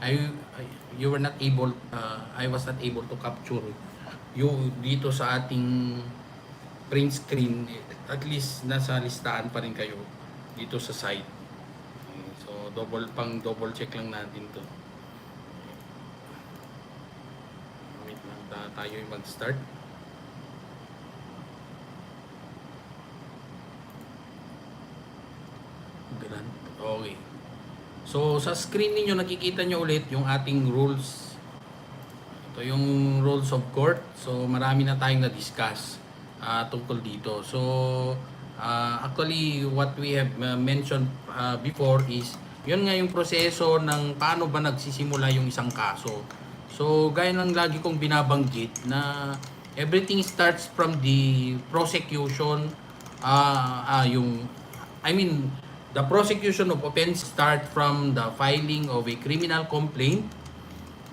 I, I- you were not able, uh, I was not able to capture you dito sa ating print screen. At least nasa listahan pa rin kayo dito sa site. So double pang double check lang natin to. Wait lang ta- tayo yung mag-start. Grant. Okay. So sa screen ninyo nakikita nyo ulit yung ating rules. Ito yung rules of court. So marami na tayong na-discuss ah, tungkol dito. So ah, actually what we have uh, mentioned ah, before is yun nga yung proseso ng paano ba nagsisimula yung isang kaso. So gaya ng lagi kong binabanggit na everything starts from the prosecution ah ah, yung I mean the prosecution of offense start from the filing of a criminal complaint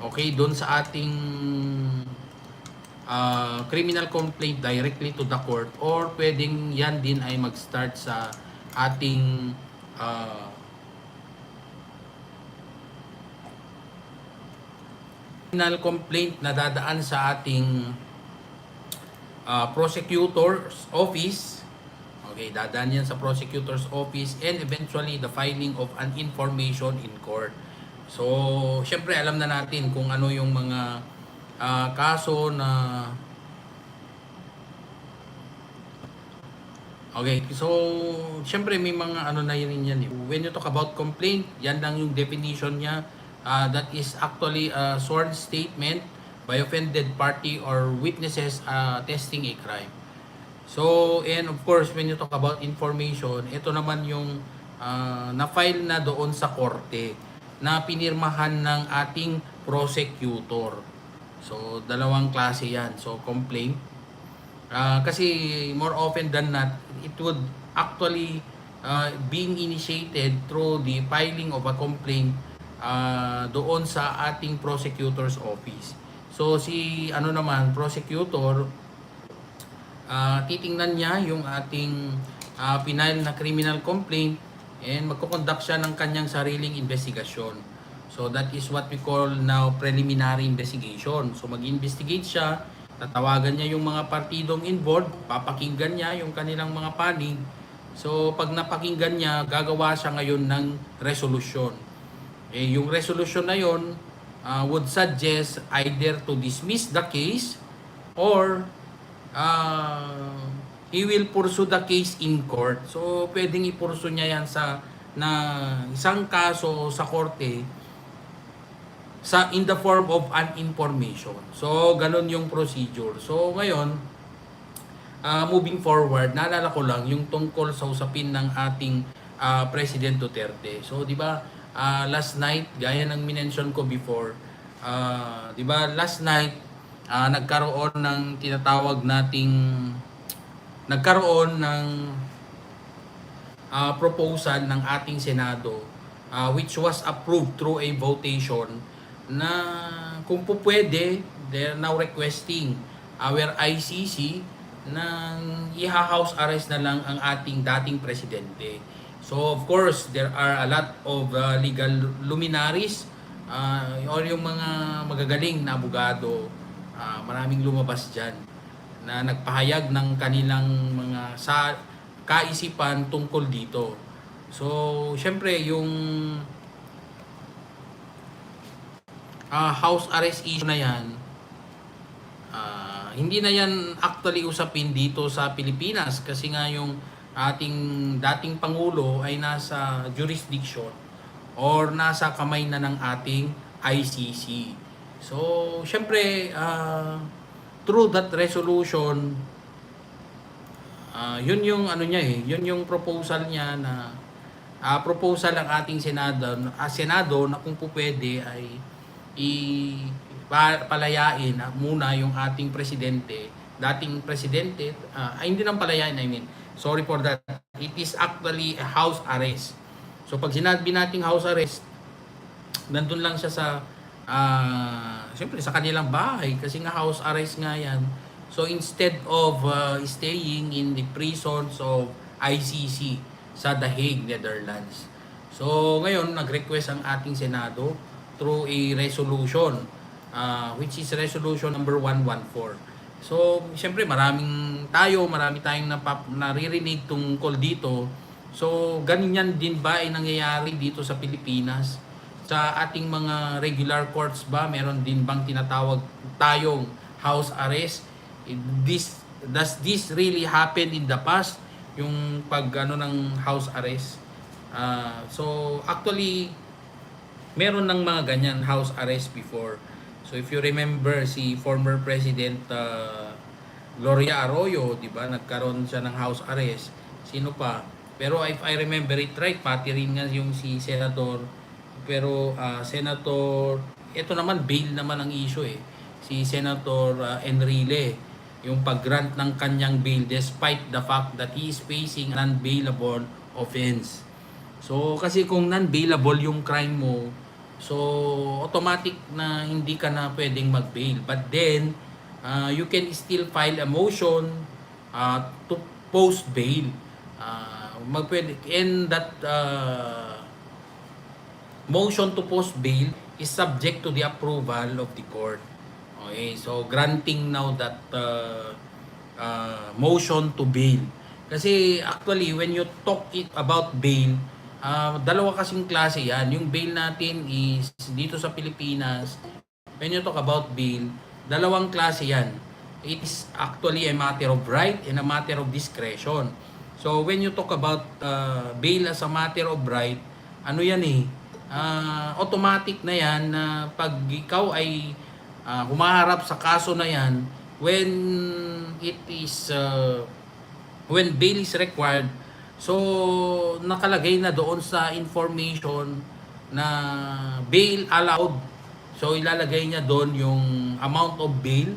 okay doon sa ating ah, criminal complaint directly to the court or pwedeng yan din ay mag-start sa ating ah, criminal complaint na dadaan sa ating uh, prosecutor's office. Okay, dadaan yan sa prosecutor's office and eventually the filing of an information in court. So, syempre alam na natin kung ano yung mga uh, kaso na Okay, so syempre may mga ano na yun yan. eh. When you talk about complaint, yan lang yung definition niya. Uh, that is actually a sworn statement by offended party or witnesses uh, testing a crime. So, and of course, when you talk about information, ito naman yung uh, na-file na doon sa korte na pinirmahan ng ating prosecutor. So, dalawang klase yan. So, complaint Ah, kasi more often than not, it would actually uh, being initiated through the filing of a complaint ah, doon sa ating prosecutor's office. So si ano naman, prosecutor, ah, titingnan niya yung ating uh, final na criminal complaint and magkoconduct siya ng kanyang sariling investigasyon. So that is what we call now preliminary investigation. So mag-investigate siya, tatawagan niya yung mga partidong involved, papakinggan niya yung kanilang mga panig. So pag napakinggan niya, gagawa siya ngayon ng resolution. Eh, yung resolution na yon uh, would suggest either to dismiss the case or uh, he will pursue the case in court. So pwedeng ipursu niya yan sa na isang kaso sa korte sa in the form of an information. So, ganun yung procedure. So, ngayon, ah, moving forward, naalala ko lang yung tungkol sa usapin ng ating ah, President Duterte. So, di ba, ah, last night, gaya ng minention ko before, ah, di ba, last night, ah, nagkaroon ng tinatawag nating, nagkaroon ng ah, proposal ng ating Senado ah, which was approved through a votation na kung po pwede, they're now requesting our ICC na iha-house arrest na lang ang ating dating presidente. So of course, there are a lot of uh, legal luminaries uh, or yung mga magagaling na abogado, uh, maraming lumabas dyan na nagpahayag ng kanilang mga sa kaisipan tungkol dito. So, syempre yung ah, house arrest issue na yan, ah, hindi na yan actually usapin dito sa Pilipinas kasi nga yung ating dating Pangulo ay nasa jurisdiction or nasa kamay na ng ating ICC. So, syempre, ah, through that resolution, ah, yun yung ano niya eh, yun yung proposal niya na ah, proposal ng ating Senado, ah, Senado na kung po pwede ay i pa- palayain ah, muna yung ating presidente, dating presidente, ah, ay hindi nang palayain, I mean, sorry for that. It is actually a house arrest. So pag sinabi nating house arrest, nandun lang siya sa ah siyempre sa kanilang bahay kasi nga house arrest nga yan. So instead of ah, staying in the prisons of ICC sa The Hague, Netherlands. So ngayon nag-request ang ating Senado through a resolution uh, which is resolution number 114. So, siyempre maraming tayo, marami tayong napap- naririnig tungkol dito. So, ganyan din ba ay nangyayari dito sa Pilipinas? Sa ating mga regular courts ba, meron din bang tinatawag tayong house arrest? This, does this really happen in the past? Yung pag ano ng house arrest? Ah, so, actually, meron ng mga ganyan house arrest before. So if you remember si former President uh, Gloria Arroyo, 'di ba? Nagkaroon siya ng house arrest. Sino pa? Pero if I remember it right, pati rin nga yung si Senator pero uh, Senator ito naman bail naman ang issue eh. Si Senator uh, Enrile yung pag-grant ng kanyang bail despite the fact that he is facing an unbailable offense. So kasi kung non-bailable yung crime mo, so automatic na hindi ka na pwedeng mag-bail. But then uh, you can still file a motion uh, to post bail. Uh, magpwede and that uh, motion to post bail is subject to the approval of the court. Okay, so granting now that uh, uh, motion to bail. Kasi actually when you talk it about bail, uh, dalawa kasing klase yan. Yung bail natin is dito sa Pilipinas, when you talk about bail, dalawang klase yan. It is actually a matter of right and a matter of discretion. So when you talk about uh, bail as a matter of right, ano yan eh, ah, automatic na yan na pag ikaw ay ah, humaharap sa kaso na yan, when it is, uh, when bail is required, so nakalagay na doon sa information na bail allowed. So ilalagay niya doon yung amount of bail